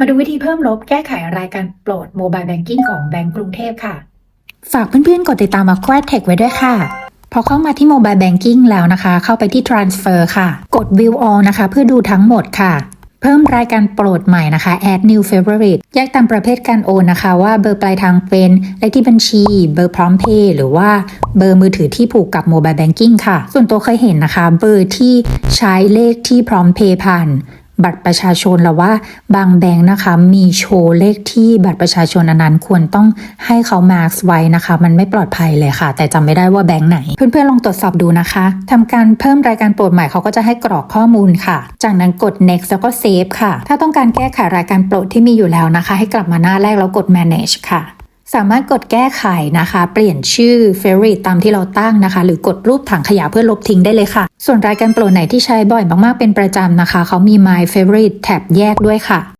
มาดูวิธีเพิ่มลบแก้ไขรายการโปรดโมบายแบงกิ้งของแบงก์กรุงเทพค่ะ ฝากเพื่อนๆ กดติดตาม a q u a t e c h ไว้ด้วยค่ะ พอเข้ามาที่ Mobile Banking แล้วนะคะ เข้าไปที่ Transfer ค่ะ กด View All นะคะ เพื่อดูทั้งหมดค่ะ เพิ่มรายการโปรดใหม่นะคะ Add New Favorite แยกตามประเภทการโอนนะคะ ว่าเบอร์ปลายทางเป็นเลขที่บัญชี เบอร์พร้อมเพย์หรือว่าเบอร์มือถือที่ผูกกับ Mobile Banking ค่ะ ส่วนตัวเคยเห็นนะคะ เบอร์ที่ใช้เลขที่พร้อมเพย์ผ่าน บัตรประชาชนแล้วว่าบางแบงค์นะคะมีโชว์เลขที่บัตรประชาชนอันนั้นควรต้องให้เขามาร์กไว้นะคะ มันไม่ปลอดภัยเลยค่ะ แต่จำไม่ได้ว่าแบงค์ไหน เพื่อนๆลองตรวจสอบดูนะคะทำการเพิ่มรายการโปรดใหม่เขาก็จะให้กรอกข้อมูลค่ะ จากนั้นกด next แล้วก็ save ค่ะ ถ้าต้องการแก้ไขรายการโปรดที่มีอยู่แล้วนะคะ ให้กลับมาหน้าแรกแล้วกด manage ค่ะ สามารถกดแก้ไขนะคะ เปลี่ยนชื่อ favorite ตามที่เราตั้งนะคะ หรือกดรูปถังขยะเพื่อลบทิ้งได้เลยค่ะ ส่วนรายการโปรดไหนที่ใช้บ่อยมากๆเป็นประจำนะคะ เขามี my favorite แท็บแยกด้วยค่ะ